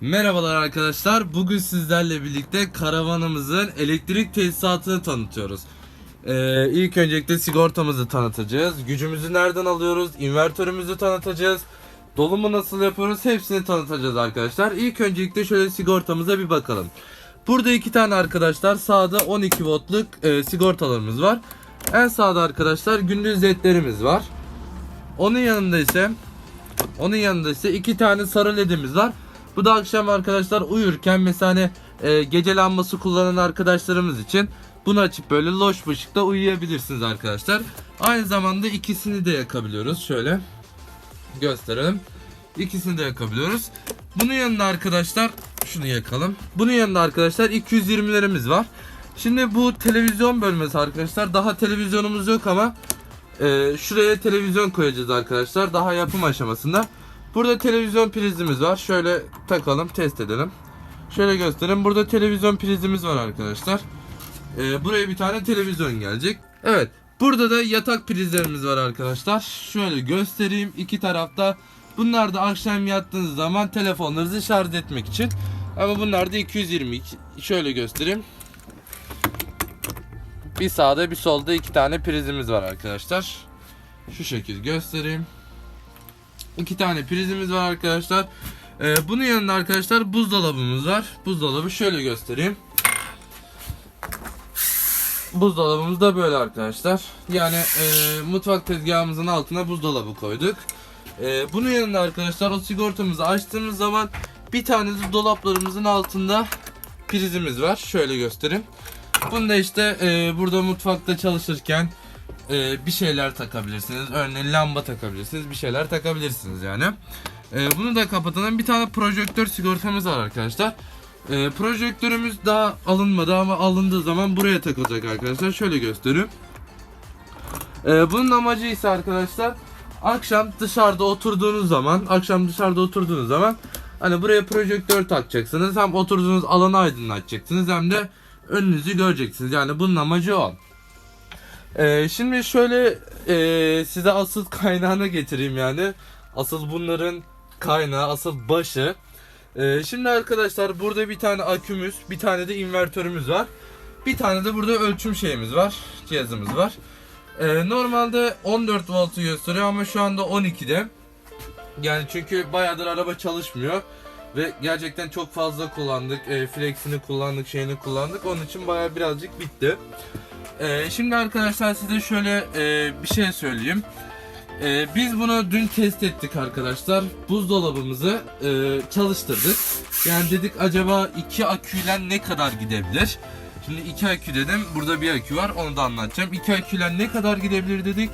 Merhabalar arkadaşlar. Bugün sizlerle birlikte karavanımızın elektrik tesisatını tanıtıyoruz. Ee, ilk öncelikle sigortamızı tanıtacağız. Gücümüzü nereden alıyoruz? İnvertörümüzü tanıtacağız. Dolumu nasıl yapıyoruz? Hepsini tanıtacağız arkadaşlar. İlk öncelikle şöyle sigortamıza bir bakalım. Burada iki tane arkadaşlar sağda 12 voltluk e, sigortalarımız var. En sağda arkadaşlar gündüz ledlerimiz var. Onun yanında ise onun yanında ise iki tane sarı ledimiz var. Bu da akşam arkadaşlar uyurken mesela hani, e, gece lambası kullanan arkadaşlarımız için bunu açıp böyle loş ışıkta uyuyabilirsiniz arkadaşlar. Aynı zamanda ikisini de yakabiliyoruz. Şöyle gösterelim. İkisini de yakabiliyoruz. Bunun yanında arkadaşlar şunu yakalım. Bunun yanında arkadaşlar 220'lerimiz var. Şimdi bu televizyon bölmesi arkadaşlar. Daha televizyonumuz yok ama e, şuraya televizyon koyacağız arkadaşlar. Daha yapım aşamasında. Burada televizyon prizimiz var. Şöyle takalım, test edelim. Şöyle göstereyim. Burada televizyon prizimiz var arkadaşlar. Ee, buraya bir tane televizyon gelecek. Evet. Burada da yatak prizlerimiz var arkadaşlar. Şöyle göstereyim. iki tarafta. Bunlar da akşam yattığınız zaman telefonlarınızı şarj etmek için. Ama bunlar da 222. Şöyle göstereyim. Bir sağda bir solda iki tane prizimiz var arkadaşlar. Şu şekil göstereyim. İki tane prizimiz var arkadaşlar. Ee, bunun yanında arkadaşlar buzdolabımız var. Buzdolabı şöyle göstereyim. Buzdolabımız da böyle arkadaşlar. Yani e, mutfak tezgahımızın altına buzdolabı koyduk. E, bunun yanında arkadaşlar o sigortamızı açtığımız zaman bir tane dolaplarımızın altında prizimiz var. Şöyle göstereyim. Bunu da işte e, burada mutfakta çalışırken e, bir şeyler takabilirsiniz. Örneğin lamba takabilirsiniz. Bir şeyler takabilirsiniz yani. E, bunu da kapatalım. Bir tane projektör sigortamız var arkadaşlar. E, projektörümüz daha alınmadı ama alındığı zaman buraya takılacak arkadaşlar. Şöyle göstereyim. E, bunun amacı ise arkadaşlar akşam dışarıda oturduğunuz zaman akşam dışarıda oturduğunuz zaman hani buraya projektör takacaksınız. Hem oturduğunuz alanı aydınlatacaksınız hem de önünüzü göreceksiniz. Yani bunun amacı o. Ee, şimdi şöyle e, size asıl kaynağını getireyim yani. Asıl bunların kaynağı, asıl başı. Ee, şimdi arkadaşlar burada bir tane akümüz, bir tane de invertörümüz var. Bir tane de burada ölçüm şeyimiz var, cihazımız var. Ee, normalde 14 voltu gösteriyor ama şu anda 12'de. Yani çünkü bayağıdır araba çalışmıyor. Ve gerçekten çok fazla kullandık. E, flexini kullandık, şeyini kullandık. Onun için bayağı birazcık bitti. Ee, şimdi arkadaşlar size şöyle e, bir şey söyleyeyim. Ee, biz bunu dün test ettik arkadaşlar. Buzdolabımızı e, çalıştırdık. Yani dedik acaba iki aküyle ne kadar gidebilir? Şimdi iki akü dedim. Burada bir akü var. Onu da anlatacağım. İki aküyle ne kadar gidebilir dedik.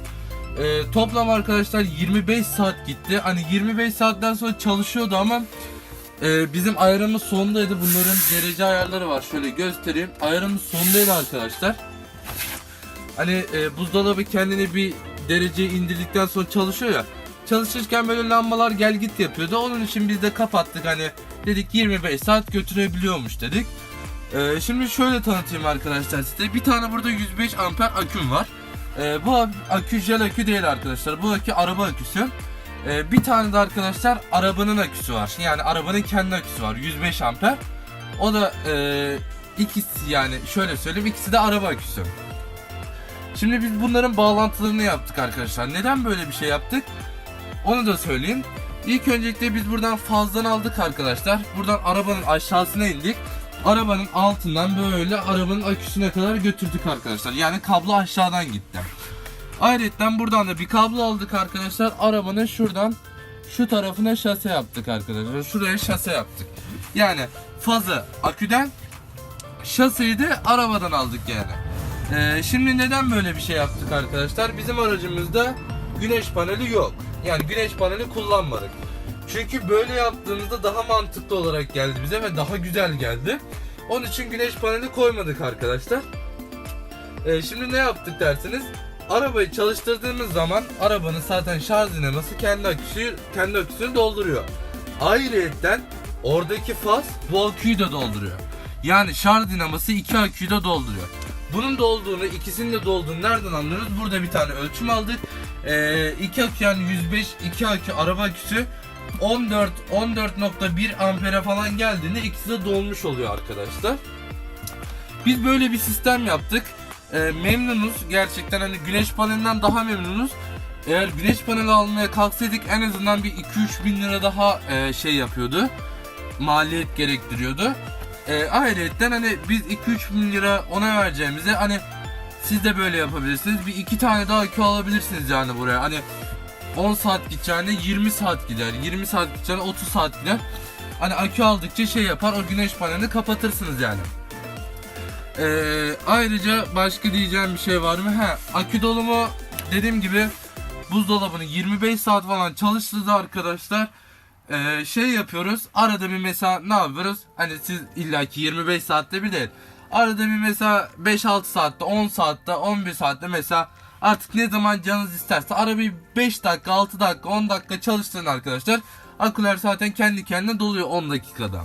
Ee, toplam arkadaşlar 25 saat gitti. Hani 25 saatten sonra çalışıyordu ama e, bizim ayarımız sondaydı. Bunların derece ayarları var. Şöyle göstereyim. Ayarımız sondaydı arkadaşlar. Hani e, buzdolabı kendini bir derece indirdikten sonra çalışıyor ya. Çalışırken böyle lambalar gel git yapıyordu. Onun için biz de kapattık hani dedik 25 saat götürebiliyormuş dedik. E, şimdi şöyle tanıtayım arkadaşlar size. Bir tane burada 105 amper aküm var. E, bu akü jel akü değil arkadaşlar. Bu akü araba aküsü. E, bir tane de arkadaşlar arabanın aküsü var. Yani arabanın kendi aküsü var. 105 amper. O da e, ikisi yani şöyle söyleyeyim ikisi de araba aküsü. Şimdi biz bunların bağlantılarını yaptık arkadaşlar. Neden böyle bir şey yaptık? Onu da söyleyeyim. İlk öncelikle biz buradan fazdan aldık arkadaşlar. Buradan arabanın aşağısına indik. Arabanın altından böyle arabanın aküsüne kadar götürdük arkadaşlar. Yani kablo aşağıdan gitti. Ayrıca buradan da bir kablo aldık arkadaşlar. Arabanın şuradan şu tarafına şase yaptık arkadaşlar. Şuraya şase yaptık. Yani fazı aküden şaseyi de arabadan aldık yani. Ee, şimdi neden böyle bir şey yaptık arkadaşlar? Bizim aracımızda güneş paneli yok. Yani güneş paneli kullanmadık. Çünkü böyle yaptığımızda daha mantıklı olarak geldi bize ve daha güzel geldi. Onun için güneş paneli koymadık arkadaşlar. Ee, şimdi ne yaptık derseniz arabayı çalıştırdığımız zaman arabanın zaten şarj dinaması kendi aküsü kendi aküsünü dolduruyor. Ayrıyeten oradaki faz bu aküyü de dolduruyor. Yani şarj dinaması iki aküyü de dolduruyor. Bunun da olduğunu, ikisinin de dolduğunu nereden anlıyoruz? Burada bir tane ölçüm aldık. Ee, iki akü yani 105 iki akü araba aküsü 14 14.1 ampere falan geldiğinde ikisi de dolmuş oluyor arkadaşlar. Biz böyle bir sistem yaptık. Ee, memnunuz gerçekten hani güneş panelinden daha memnunuz. Eğer güneş paneli almaya kalksaydık en azından bir 2-3 bin lira daha e, şey yapıyordu. Maliyet gerektiriyordu. E, ayrıca hani biz 2-3 bin lira ona vereceğimize hani siz de böyle yapabilirsiniz. Bir iki tane daha akü alabilirsiniz yani buraya. Hani 10 saat gideceğine 20 saat gider. 20 saat gideceğine 30 saat gider. Hani akü aldıkça şey yapar o güneş panelini kapatırsınız yani. Ee, ayrıca başka diyeceğim bir şey var mı? He, akü dolumu dediğim gibi buzdolabını 25 saat falan çalıştırdı arkadaşlar. Ee, şey yapıyoruz. Arada bir mesela ne yapıyoruz? Hani siz illaki 25 saatte bir değil. Arada bir mesela 5-6 saatte, 10 saatte, 11 saatte mesela artık ne zaman canınız isterse arabayı 5 dakika, 6 dakika, 10 dakika çalıştırın arkadaşlar. Aküler zaten kendi kendine doluyor 10 dakikada.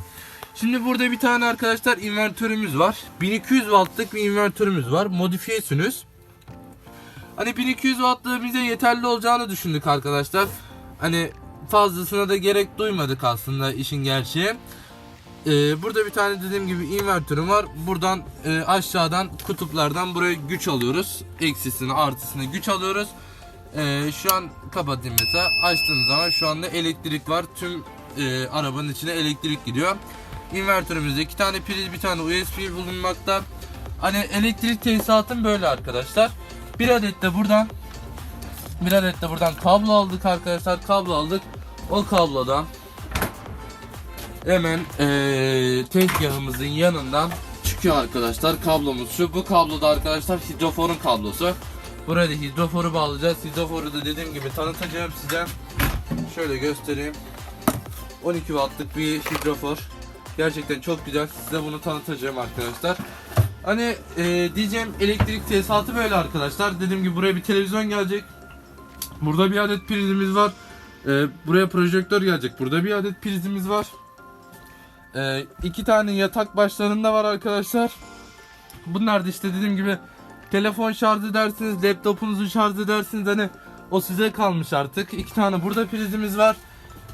Şimdi burada bir tane arkadaşlar invertörümüz var. 1200 wattlık bir invertörümüz var. Modifiyesiniz. Hani 1200 wattlığı bize yeterli olacağını düşündük arkadaşlar. Hani fazlasına da gerek duymadık aslında işin gerçeği. Ee, burada bir tane dediğim gibi invertörüm var. Buradan e, aşağıdan kutuplardan buraya güç alıyoruz. Eksisini artısını güç alıyoruz. Ee, şu an kapatayım mesela. Açtığımız zaman şu anda elektrik var. Tüm e, arabanın içine elektrik gidiyor. İnvertörümüzde iki tane priz bir tane USB bulunmakta. Hani elektrik tesisatım böyle arkadaşlar. Bir adet de buradan bir adet de buradan kablo aldık arkadaşlar. Kablo aldık. O kablodan hemen eee tezgahımızın yanından çıkıyor arkadaşlar. Kablomuz şu. Bu kabloda arkadaşlar hidroforun kablosu. Buraya da hidroforu bağlayacağız. Hidroforu da dediğim gibi tanıtacağım size. Şöyle göstereyim. 12 wattlık bir hidrofor. Gerçekten çok güzel. Size bunu tanıtacağım arkadaşlar. Hani e, diyeceğim elektrik tesisatı böyle arkadaşlar. Dediğim gibi buraya bir televizyon gelecek. Burada bir adet prizimiz var. E, buraya projektör gelecek. Burada bir adet prizimiz var. E, iki tane yatak başlarında var arkadaşlar. Bunlar da işte dediğim gibi telefon şarj edersiniz, laptopunuzu şarj edersiniz. Hani o size kalmış artık. İki tane burada prizimiz var.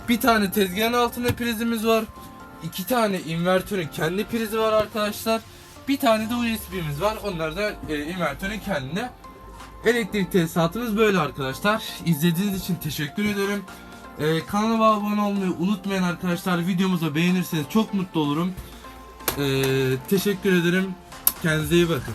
Bir tane tezgahın altında prizimiz var. İki tane invertörün kendi prizi var arkadaşlar. Bir tane de USB'miz var. Onlar da e, invertörün kendine. Elektrik tesisatımız böyle arkadaşlar. İzlediğiniz için teşekkür ederim. E, kanalıma abone olmayı unutmayın arkadaşlar. Videomuzu beğenirseniz çok mutlu olurum. E, teşekkür ederim. Kendinize iyi bakın.